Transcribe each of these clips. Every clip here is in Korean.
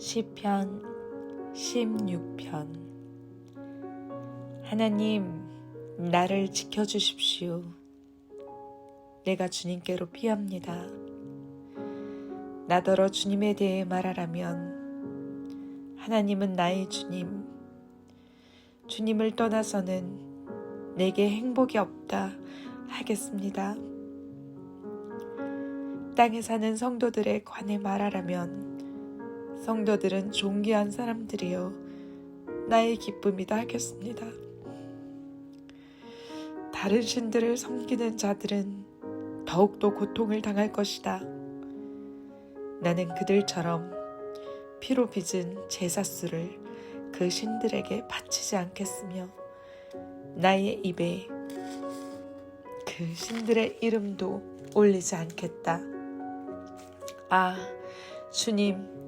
시편 16편 하나님 나를 지켜 주십시오. 내가 주님께로 피합니다. 나더러 주님에 대해 말하라면 하나님은 나의 주님 주님을 떠나서는 내게 행복이 없다 하겠습니다. 땅에 사는 성도들에 관해 말하라면 성도들은 존귀한 사람들이요 나의 기쁨이다 하겠습니다. 다른 신들을 섬기는 자들은 더욱더 고통을 당할 것이다. 나는 그들처럼 피로 빚은 제사수를 그 신들에게 바치지 않겠으며 나의 입에 그 신들의 이름도 올리지 않겠다. 아, 주님,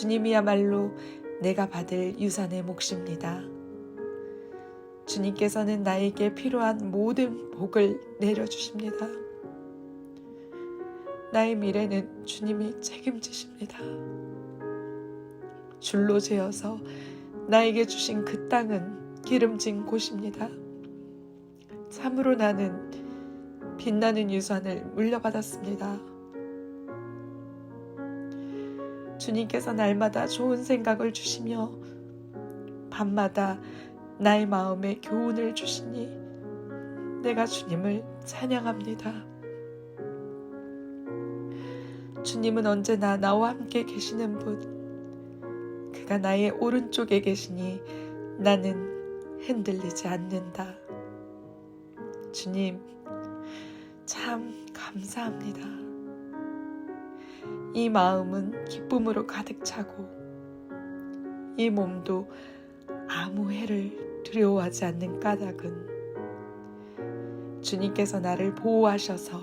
주님이야말로 내가 받을 유산의 몫입니다. 주님께서는 나에게 필요한 모든 복을 내려주십니다. 나의 미래는 주님이 책임지십니다. 줄로 재어서 나에게 주신 그 땅은 기름진 곳입니다. 참으로 나는 빛나는 유산을 물려받았습니다. 주님께서 날마다 좋은 생각을 주시며 밤마다 나의 마음에 교훈을 주시니 내가 주님을 찬양합니다. 주님은 언제나 나와 함께 계시는 분, 그가 나의 오른쪽에 계시니 나는 흔들리지 않는다. 주님, 참 감사합니다. 이 마음은 기쁨으로 가득 차고 이 몸도 아무 해를 두려워하지 않는 까닭은 주님께서 나를 보호하셔서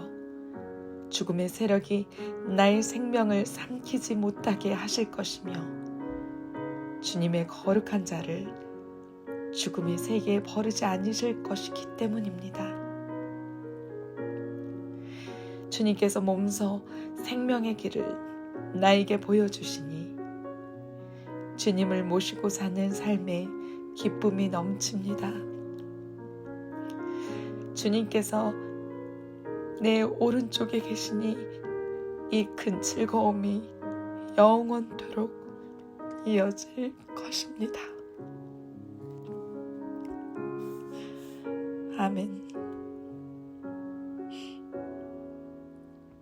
죽음의 세력이 나의 생명을 삼키지 못하게 하실 것이며 주님의 거룩한 자를 죽음의 세계에 버리지 않으실 것이기 때문입니다. 주님께서 몸서 생명의 길을 나에게 보여주시니 주님을 모시고 사는 삶에 기쁨이 넘칩니다. 주님께서 내 오른쪽에 계시니 이 큰 즐거움이 영원토록 이어질 것입니다. 아멘.